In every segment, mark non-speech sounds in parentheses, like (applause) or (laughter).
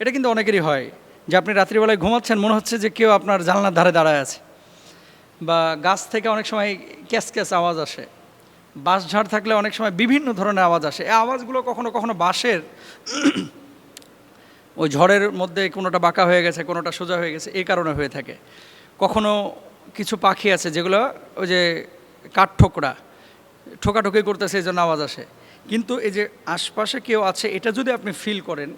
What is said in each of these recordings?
এটা কিন্তু অনেকেরই হয় যে আপনি রাত্রিবেলায় ঘুমাচ্ছেন, মনে হচ্ছে যে কেউ আপনার জানলার ধারে দাঁড়ায় আছে। বা গাছ থেকে অনেক সময় ক্যাস ক্যাস আওয়াজ আসে। বাঁশ ঝাড় থাকলে অনেক সময় বিভিন্ন ধরনের আওয়াজ আসে। এই আওয়াজগুলো কখনো কখনো বাঁশের (clears throat) ওই ঝড়ের মধ্যে কোনোটা বাঁকা হয়ে গেছে, কোনোটা সোজা হয়ে গেছে এই কারণে হয়ে থাকে। কখনো কিছু পাখি আছে যেগুলো ওই যে কাঠঠোকরা ঠোকাঠোকি করতেছে, এই জন্য আওয়াজ আসে। কিন্তু এই যে আশপাশে কেউ আছে, এটা যদি আপনি ফিল করেন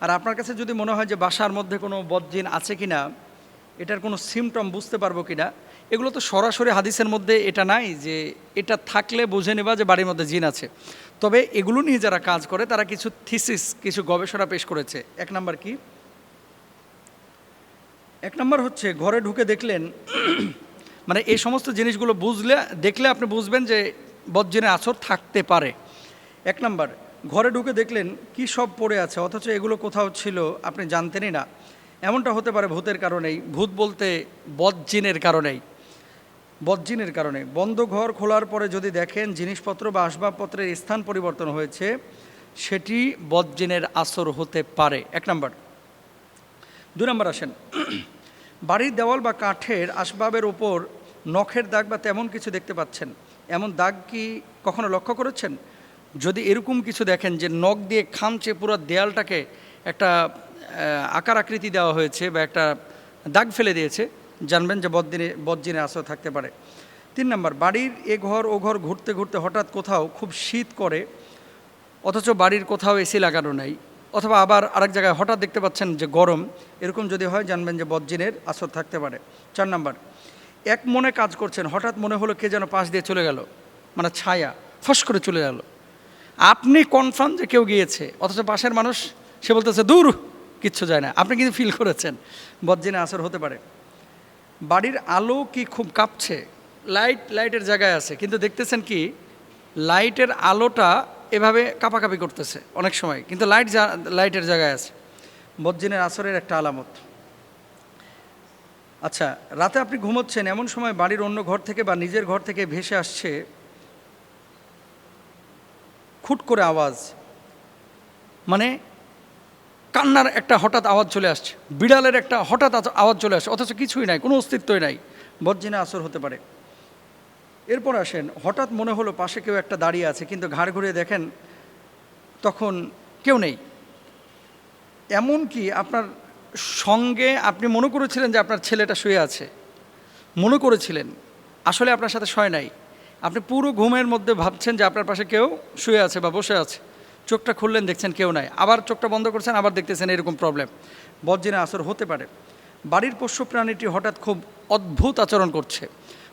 আর আপনার কাছে যদি মনে হয় যে বাসার মধ্যে কোনো বদজিন আছে কি না এটার কোনো সিমটম বুঝতে পারব কি না এগুলো তো সরাসরি হাদিসের মধ্যে এটা নাই যে এটা থাকলে বুঝে নেবা যে বাড়ির মধ্যে জিন আছে। তবে এগুলো নিয়ে যারা কাজ করে, তারা কিছু থিসিস কিছু গবেষণা পেশ করেছে। এক নাম্বার কি? এক নম্বর হচ্ছে ঘরে ঢুকে দেখলেন (clears throat) মানে এই সমস্ত জিনিসগুলো বুঝলে, দেখলে আপনি বুঝবেন যে বজ্জিনের আছর থাকতে পারে। এক নম্বর ঘরে ঢুকে দেখলেন, কি সব পড়ে আছে, অথচ এগুলো কোথাও ছিল, আপনি জানতেনই না। এমনটা হতে পারে ভূতের কারণেই, ভূত বলতে বজ্জিনের কারণেই। বজ্জিনের কারণে। বন্ধ ঘর খোলার পরে যদি দেখেন, জিনিসপত্র বা আসবাবপত্রের স্থান পরিবর্তন হয়েছে, সেটি বজ্জিনের আসর হতে পারে। এক নম্বর। দুই নম্বর আসেন। বাড়ির দেওয়াল বা কাঠের আসবাবের ওপর নখের দাগ বা তেমন কিছু দেখতে পাচ্ছেন। এমন দাগ কি কখনো লক্ষ্য করেছেন? যদি এরকম কিছু দেখেন যে নখ দিয়ে খামচে পুরো দেয়ালটাকে একটা আকার আকৃতি দেওয়া হয়েছে বা একটা দাগ ফেলে দিয়েছে, জানবেন যে বদিনে বজ্জিনে আসর থাকতে পারে। তিন নম্বর, বাড়ির এ ঘর ও ঘর ঘুরতে ঘুরতে হঠাৎ কোথাও খুব শীত করে, অথচ বাড়ির কোথাও এসি লাগানো নাই, অথবা আবার আরেক জায়গায় হঠাৎ দেখতে পাচ্ছেন যে গরম, এরকম যদি হয় জানবেন যে বজ্জিনের আসর থাকতে পারে। চার নাম্বার, এক মনে কাজ করছেন, হঠাৎ মনে হলো কে যেন পাশ দিয়ে চলে গেল মানে ছায়া, ফস করে চলে গেল। আপনি কনফার্ম যে কেউ গিয়েছে, অথচ পাশের মানুষ, সে বলতেছে, দূর, কিচ্ছু যায় না। আপনি কিন্তু ফিল করেছেন বজ্জিনে আসর হতে পারে। বাড়ির আলো কি খুব কাঁপছে? লাইট লাইটের জায়গায় আছে, কিন্তু দেখতেছেন কি লাইটের আলোটা এভাবে কাঁপাকাপি করতেছে অনেক সময়, কিন্তু লাইট লাইটের জায়গায় আছে। বজ্জিনের আসরের একটা আলামত। আচ্ছা রাতে আপনি ঘুমোচ্ছেন, এমন সময় বাড়ির অন্য ঘর থেকে বা নিজের ঘর থেকে ভেসে আসছে খুট করে আওয়াজ। মানে কান্নার একটা হঠাৎ আওয়াজ চলে আসছে। বিড়ালের একটা হঠাৎ আওয়াজ চলে আসছে অথচ কিছুই নাই, কোনো অস্তিত্বই নাই। বজ্জিনা আসর হতে পারে। এরপর আসেন, হঠাৎ মনে হলো পাশে কেউ একটা দাঁড়িয়ে আছে, কিন্তু ঘাড় ঘুরে দেখেন তখন কেউ নেই। এমন কি আপনার সঙ্গে আপনি মনে করেছিলেন যে আপনার ছেলেটা শুয়ে আছে? মনে করেছিলেন। আসলে আপনার সাথে শয় নাই। আপনি পুরো ঘুমের মধ্যে ভাবছেন যে আপনার পাশে কেউ শুয়ে আছে বা বসে আছে। চোখটা খুললেন, দেখছেন কেউ নাই। আবার চোখটা বন্ধ করছেন, আবার দেখতেছেন এরকম প্রবলেম বজ্জিনা আসর হতে পারে। বাড়ির পোষ্য প্রাণীটি হঠাৎ খুব অদ্ভুত আচরণ করছে।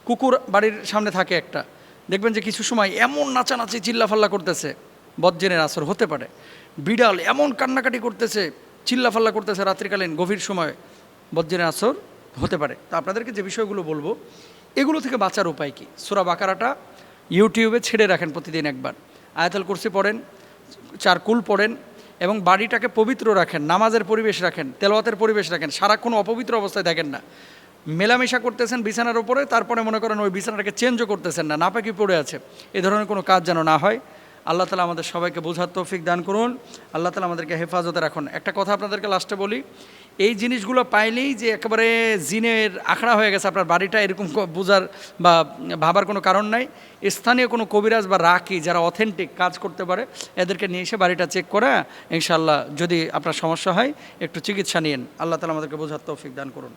কুকুর বাড়ির সামনে থাকে একটা। দেখবেন যে কিছু সময় এমন নাচানাচি, চিল্লাফাল্লা করতেছে। বজ্জিনের আসর হতে পারে। বিড়াল এমন কান্নাকাটি করতেছে, চিল্লাফাল্লা করতেছে রাত্রিকালীন গভীর সময়। বজ্জিনের আসর হতে পারে। তা আপনাদেরকে যে বিষয়গুলো বলব এগুলো থেকে বাঁচার উপায় কী? সুরা বাকারাটা ইউটিউবে ছেড়ে রাখেন প্রতিদিন একবার। আয়াতল কুরসি পড়েন, চার কুল পড়েন এবং বাড়িটাকে পবিত্র রাখেন, নামাজের পরিবেশ রাখেন, তেলওয়াতের পরিবেশ রাখেন। সারাক্ষণ অপবিত্র অবস্থায় থাকেন না। মেলামেশা করতেছেন বিছানার ওপরে তারপরে মনে করেন ওই বিছানাটাকে চেঞ্জও করতেছেন না, নাপাকি পড়ে আছে। এ ধরনের কোনো কাজ যেন না হয়। আল্লাহ তালা আমাদের সবাইকে বোঝার তৌফিক দান করুন। আল্লাহ তালা আমাদেরকে হেফাজতে রাখুন। একটা কথা আপনাদেরকে লাস্টে বলি, এই জিনিসগুলো পাইলেই যে একেবারে জিনের আখড়া হয়ে গেছে, আপনার বাড়িটা এরকম বোঝার বা ভাবার কোনো কারণ নাই। স্থানীয় কোনো কবিরাজ বা রাকি যারা অথেন্টিক কাজ করতে পারে, এদেরকে নিয়ে এসে বাড়িটা চেক করা ইনশাল্লাহ যদি আপনার সমস্যা হয়, একটু চিকিৎসা নিন আল্লাহ তালা আমাদেরকে বোঝার তৌফিক দান করুন।